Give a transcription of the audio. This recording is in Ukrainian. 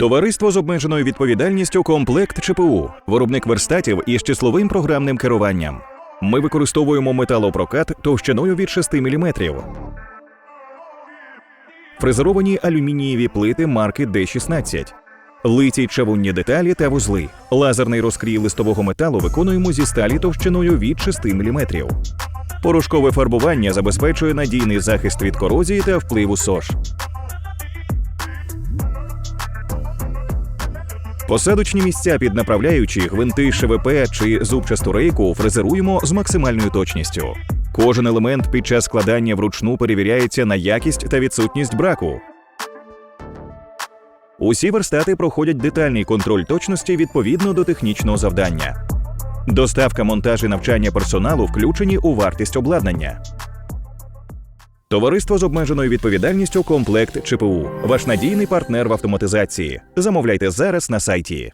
Товариство з обмеженою відповідальністю Комплект ЧПУ, виробник верстатів із числовим програмним керуванням. Ми використовуємо металопрокат товщиною від 6 мм. Фрезеровані алюмінієві плити марки D16. Литі чавунні деталі та вузли. Лазерний розкрій листового металу виконуємо зі сталі товщиною від 6 мм. Порошкове фарбування забезпечує надійний захист від корозії та впливу СОЖ. Посадочні місця під направляючі, гвинти ШВП чи зубчасту рейку фрезеруємо з максимальною точністю. Кожен елемент під час складання вручну перевіряється на якість та відсутність браку. Усі верстати проходять детальний контроль точності відповідно до технічного завдання. Доставка, монтаж і навчання персоналу включені у вартість обладнання. Товариство з обмеженою відповідальністю Комплект ЧПУ. Ваш надійний партнер в автоматизації. Замовляйте зараз на сайті.